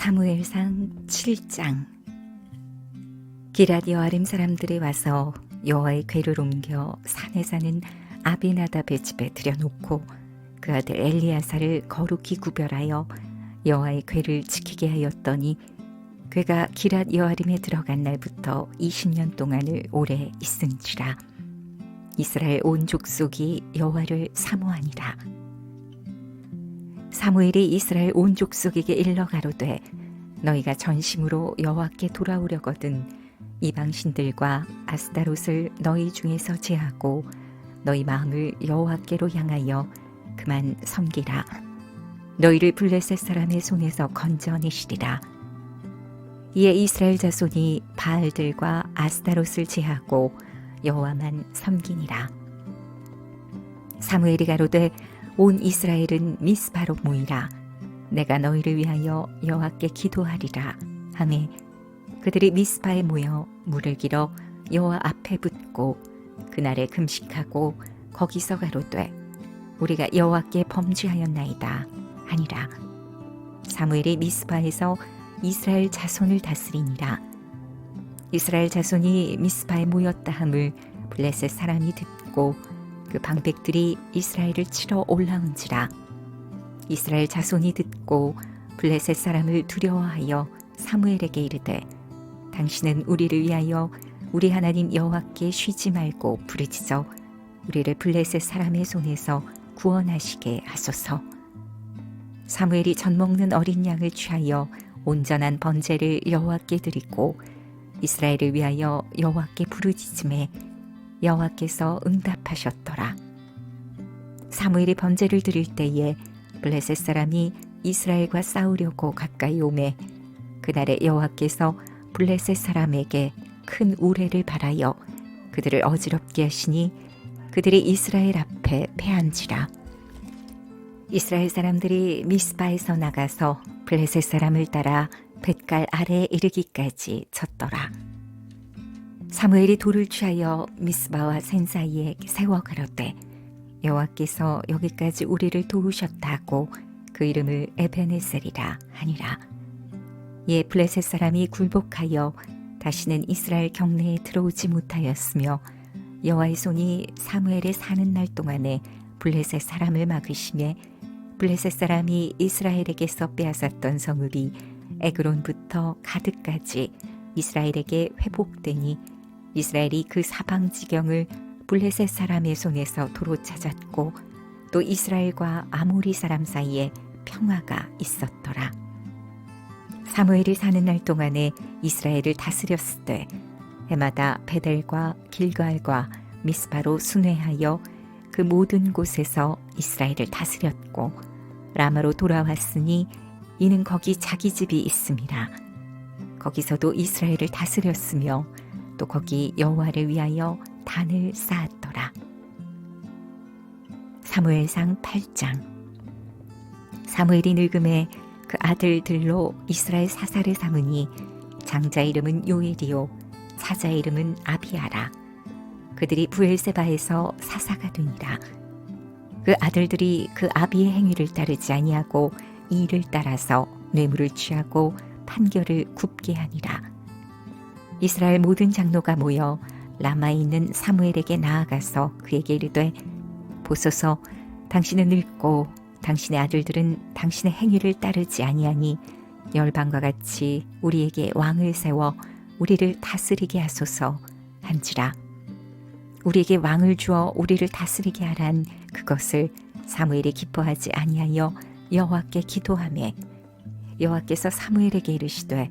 사무엘상 7장. 기랏 여아림 사람들이 와서 여호와의 궤를 옮겨 산에 사는 아비나답의 집에 들여놓고 그 아들 엘리야사를 거룩히 구별하여 여호와의 궤를 지키게 하였더니 궤가 기랏 여아림에 들어간 날부터 20년 동안을 오래 있은지라. 이스라엘 온 족속이 여호와를 사모하니라 사무엘이 이스라엘 온 족속에게 일러 가로되 너희가 전심으로 여호와께 돌아오려거든 이방 신들과 아스타롯을 너희 중에서 제하고 너희 마음을 여호와께로 향하여 그만 섬기라. 너희를 블레셋 사람의 손에서 건져내시리라. 이에 이스라엘 자손이 바알들과 아스타롯을 제하고 여호와만 섬기니라. 사무엘이 가로되 온 이스라엘은 미스바로 모이라. 내가 너희를 위하여 여호와께 기도하리라. 하매 그들이 미스바에 모여 물을 길어 여호와 앞에 붓고 그날에 금식하고 거기서 가로되 우리가 여호와께 범죄하였나이다 하니라. 사무엘이 미스바에서 이스라엘 자손을 다스리니라. 이스라엘 자손이 미스바에 모였다 함을 블레셋 사람이 듣고 그 방백들이 이스라엘을 치러 올라온지라. 이스라엘 자손이 듣고 블레셋 사람을 두려워하여 사무엘에게 이르되 당신은 우리를 위하여 우리 하나님 여호와께 쉬지 말고 부르짖어 우리를 블레셋 사람의 손에서 구원하시게 하소서. 사무엘이 젖 먹는 어린 양을 취하여 온전한 번제를 여호와께 드리고 이스라엘을 위하여 여호와께 부르짖음에 여호와께서 응답하셨더라. 사무엘이 번제를 드릴 때에 블레셋 사람이 이스라엘과 싸우려고 가까이 오매 그날에 여호와께서 블레셋 사람에게 큰 우레를 발하여 그들을 어지럽게 하시니 그들이 이스라엘 앞에 패한지라. 이스라엘 사람들이 미스바에서 나가서 블레셋 사람을 따라 뱃갈 아래에 이르기까지 쳤더라. 사무엘이 돌을 취하여 미스바와 센 사이에 세워 가로되 여호와께서 여기까지 우리를 도우셨다고 그 이름을 에베네셀이라 하니라. 예 블레셋 사람이 굴복하여 다시는 이스라엘 경내에 들어오지 못하였으며 여호와의 손이 사무엘의 사는 날 동안에 블레셋 사람을 막으심에 블레셋 사람이 이스라엘에게서 빼앗았던 성읍이 에그론부터 가드까지 이스라엘에게 회복되니 이스라엘이 그 사방 지경을 블레셋 사람의 손에서 도로 찾았고 또 이스라엘과 아모리 사람 사이에 평화가 있었더라. 사무엘이 사는 날 동안에 이스라엘을 다스렸을 때 해마다 베델과 길갈과 미스바로 순회하여 그 모든 곳에서 이스라엘을 다스렸고 라마로 돌아왔으니 이는 거기 자기 집이 있습니다. 거기서도 이스라엘을 다스렸으며 또 거기 여호와를 위하여 단을 쌓았더라. 사무엘상 8장. 사무엘이 늙음에 그 아들들로 이스라엘 사사를 삼으니 장자 이름은 요엘이요 사자 이름은 아비아라. 그들이 부엘세바에서 사사가 되니라. 그 아들들이 그 아비의 행위를 따르지 아니하고 이 일을 따라서 뇌물을 취하고 판결을 굽게 하니라 이스라엘 모든 장로가 모여 라마에 있는 사무엘에게 나아가서 그에게 이르되 보소서 당신은 늙고 당신의 아들들은 당신의 행위를 따르지 아니하니 열방과 같이 우리에게 왕을 세워 우리를 다스리게 하소서 한지라. 우리에게 왕을 주어 우리를 다스리게 하란 그것을 사무엘이 기뻐하지 아니하여 여호와께 기도하매 여호와께서 사무엘에게 이르시되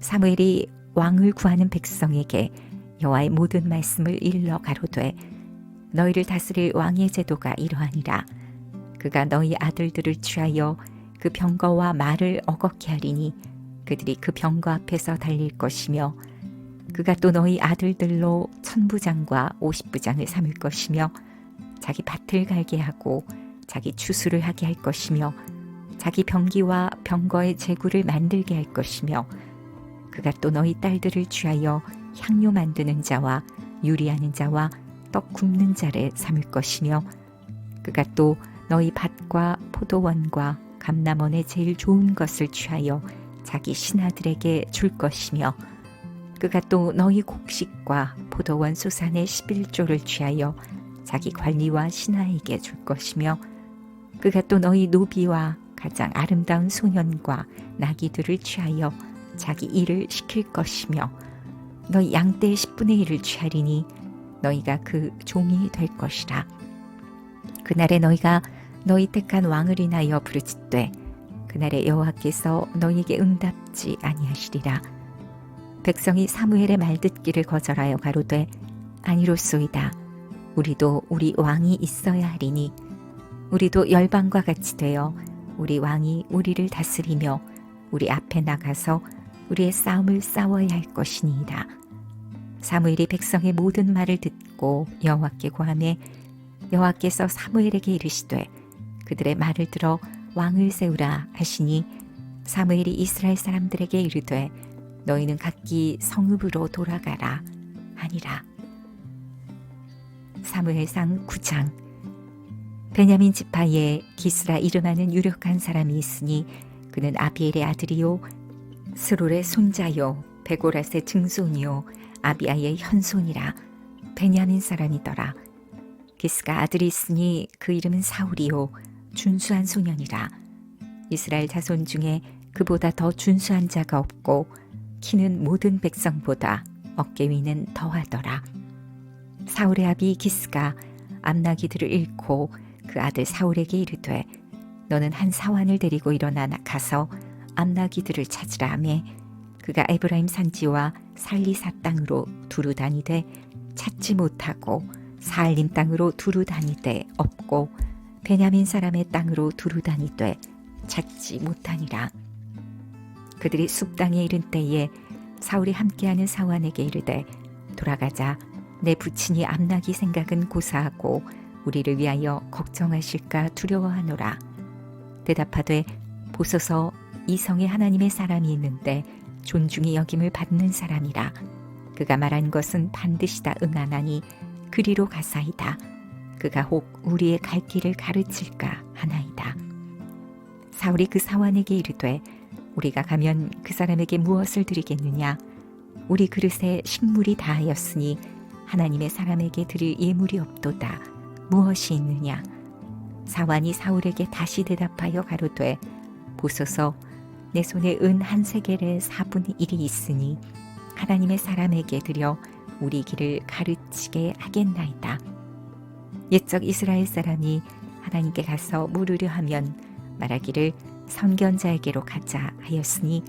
사무엘이 왕을 구하는 백성에게 여호와의 모든 말씀을 일러 가로되 너희를 다스릴 왕의 제도가 이러하니라. 그가 너희 아들들을 취하여 그 병거와 말을 어겁게 하리니 그들이 그 병거 앞에서 달릴 것이며 그가 또 너희 아들들로 천부장과 오십부장을 삼을 것이며 자기 밭을 갈게 하고 자기 추수를 하게 할 것이며 자기 병기와 병거의 제구를 만들게 할 것이며 그가 또 너희 딸들을 취하여 향료 만드는 자와 유리하는 자와 떡 굽는 자를 삼을 것이며 그가 또 너희 밭과 포도원과 감남원의 제일 좋은 것을 취하여 자기 신하들에게 줄 것이며 그가 또 너희 곡식과 포도원 수산의 11조를 취하여 자기 관리와 신하에게 줄 것이며 그가 또 너희 노비와 가장 아름다운 소년과 나귀들을 취하여 자기 일을 시킬 것이며 너희 양떼의 10분의 1을 취하리니 너희가 그 종이 될 것이라. 그날에 너희가 너희 택한 왕을 인하여 부르짖되 그날에 여호와께서 너희에게 응답지 아니하시리라. 백성이 사무엘의 말 듣기를 거절하여 가로되 아니로소이다. 우리도 우리 왕이 있어야 하리니 우리도 열방과 같이 되어 우리 왕이 우리를 다스리며 우리 앞에 나가서 우리의 싸움을 싸워야 할 것이니이다. 사무엘이 백성의 모든 말을 듣고 여호와께 고하매 여호와께서 사무엘에게 이르시되 그들의 말을 들어 왕을 세우라 하시니 사무엘이 이스라엘 사람들에게 이르되 너희는 각기 성읍으로 돌아가라 하니라. 사무엘상 9장 베냐민 지파에 기스라 이름하는 유력한 사람이 있으니 그는 아비엘의 아들이요 스롤의 손자요 베고라스의 증손이요 아비아의 현손이라 베냐민 사람이더라. 기스가 아들이 있으니 그 이름은 사울이요 준수한 소년이라. 이스라엘 자손 중에 그보다 더 준수한 자가 없고 키는 모든 백성보다 어깨 위는 더하더라. 사울의 아비 기스가 암나기들을 잃고 그 아들 사울에게 이르되 너는 한 사환을 데리고 일어나 가서 암나기들을 찾으라 하매 그가 에브라임 산지와 살리사 땅으로 두루 다니되 찾지 못하고 사알림 땅으로 두루 다니되 없고 베냐민 사람의 땅으로 두루 다니되 찾지 못하니라. 그들이 숲 땅에 이른 때에 사울이 함께하는 사환에게 이르되 돌아가자. 내 부친이 암나기 생각은 고사하고 우리를 위하여 걱정하실까 두려워하노라. 대답하되 보소서 이 성에 하나님의 사람이 있는데 존중이 여김을 받는 사람이라. 그가 말한 것은 반드시 다 응하나니 그리로 가사이다. 그가 혹 우리의 갈 길을 가르칠까 하나이다. 사울이 그 사환에게 이르되 우리가 가면 그 사람에게 무엇을 드리겠느냐? 우리 그릇에 식물이 다하였으니 하나님의 사람에게 드릴 예물이 없도다. 무엇이 있느냐? 사환이 사울에게 다시 대답하여 가로되 보소서 내 손에 은 한 세겔의 4분의 1이 있으니 하나님의 사람에게 드려 우리 길을 가르치게 하겠나이다. 옛적 이스라엘 사람이 하나님께 가서 물으려 하면 말하기를 선견자에게로 가자 하였으니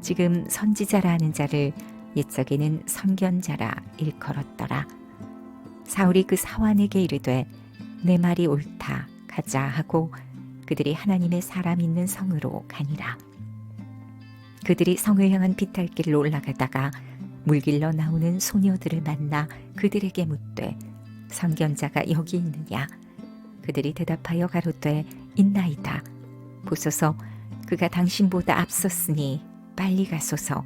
지금 선지자라 하는 자를 옛적에는 선견자라 일컬었더라. 사울이 그 사환에게 이르되 내 말이 옳다 가자 하고 그들이 하나님의 사람 있는 성으로 가니라. 그들이 성을 향한 비탈길로 올라가다가 물길로 나오는 소녀들을 만나 그들에게 묻되 선견자가 여기 있느냐? 그들이 대답하여 가로되 있나이다. 보소서 그가 당신보다 앞섰으니 빨리 가소서.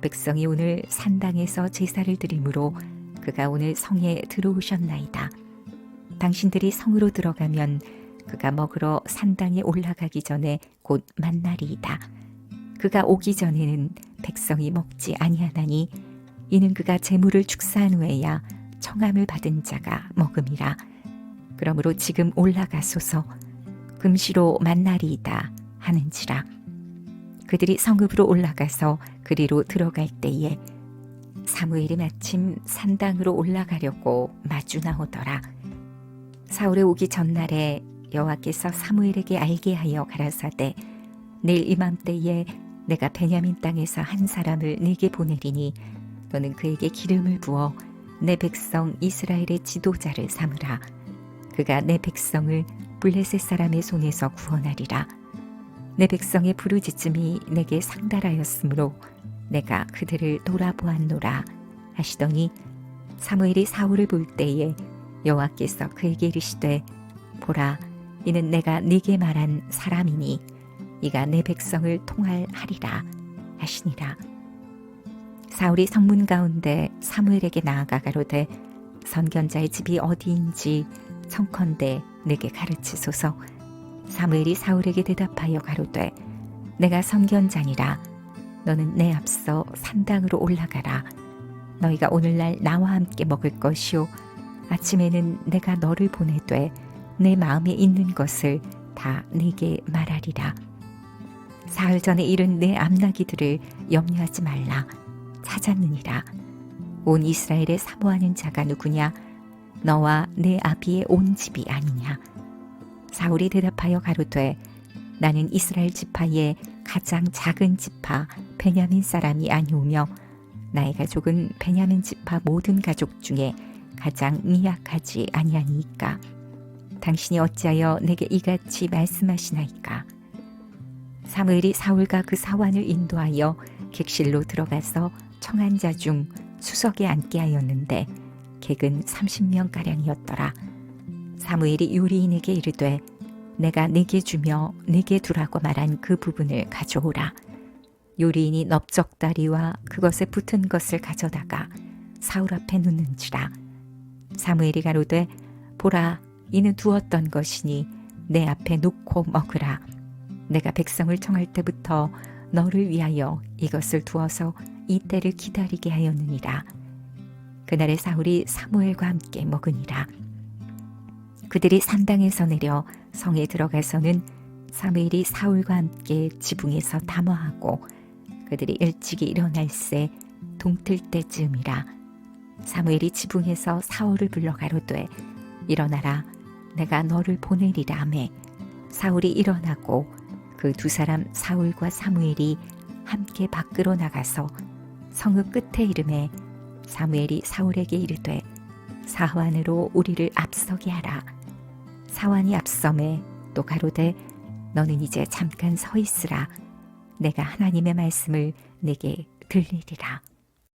백성이 오늘 산당에서 제사를 드리므로 그가 오늘 성에 들어오셨나이다. 당신들이 성으로 들어가면 그가 먹으러 산당에 올라가기 전에 곧 만나리이다 그가 오기 전에는 백성이 먹지 아니하나니 이는 그가 재물을 축사한 후에야 청함을 받은 자가 먹음이라. 그러므로 지금 올라가소서. 금시로 만나리이다 하는지라. 그들이 성읍으로 올라가서 그리로 들어갈 때에 사무엘이 마침 산당으로 올라가려고 마주 나오더라. 사울의 오기 전날에 여호와께서 사무엘에게 알게 하여 가라사대 내일 이맘때에 내가 베냐민 땅에서 한 사람을 네게 보내리니 너는 그에게 기름을 부어 내 백성 이스라엘의 지도자를 삼으라. 그가 내 백성을 블레셋 사람의 손에서 구원하리라. 내 백성의 부르짖음이 내게 상달하였으므로 내가 그들을 돌아보았노라 하시더니 사무엘이 사울을 볼 때에 여호와께서 그에게 이르시되 보라 이는 내가 네게 말한 사람이니 이가 내 백성을 통할하리라 하시니라. 사울이 성문 가운데 사무엘에게 나아가 가로되 선견자의 집이 어디인지 청컨대 내게 가르치소서. 사무엘이 사울에게 대답하여 가로되 내가 선견자니라. 너는 내 앞서 산당으로 올라가라. 너희가 오늘날 나와 함께 먹을 것이요. 아침에는 내가 너를 보내되 내 마음에 있는 것을 다 네게 말하리라 사흘 전에 이른 내 암나기들을 염려하지 말라. 찾았느니라. 온 이스라엘에 사모하는 자가 누구냐? 너와 내 아비의 온 집이 아니냐? 사울이 대답하여 가로되 나는 이스라엘 지파의 가장 작은 지파 베냐민 사람이 아니오며 나의 가족은 베냐민 지파 모든 가족 중에 가장 미약하지 아니하니이까. 당신이 어찌하여 내게 이같이 말씀하시나이까 사무엘이 사울과 그 사환을 인도하여 객실로 들어가서 청한 자 중 수석에 앉게 하였는데 객은 30명 가량이었더라. 사무엘이 요리인에게 이르되 내가 네게 주며 네게 두라고 말한 그 부분을 가져오라. 요리인이 넓적다리와 그것에 붙은 것을 가져다가 사울 앞에 놓는지라. 사무엘이 가로되 보라 이는 두었던 것이니 내 앞에 놓고 먹으라 내가 백성을 청할 때부터 너를 위하여 이것을 두어서 이 때를 기다리게 하였느니라. 그날에 사울이 사무엘과 함께 먹으니라. 그들이 산당에서 내려 성에 들어가서는 사무엘이 사울과 함께 지붕에서 담화하고 그들이 일찍이 일어날새 동틀 때쯤이라. 사무엘이 지붕에서 사울을 불러 가로되 일어나라 내가 너를 보내리라 하매 사울이 일어나고 그 두 사람 사울과 사무엘이 함께 밖으로 나가서 성읍 끝에 이름에 사무엘이 사울에게 이르되 사환으로 우리를 앞서게 하라. 사환이 앞섬에 또 가로되 너는 이제 잠깐 서 있으라. 내가 하나님의 말씀을 내게 들리리라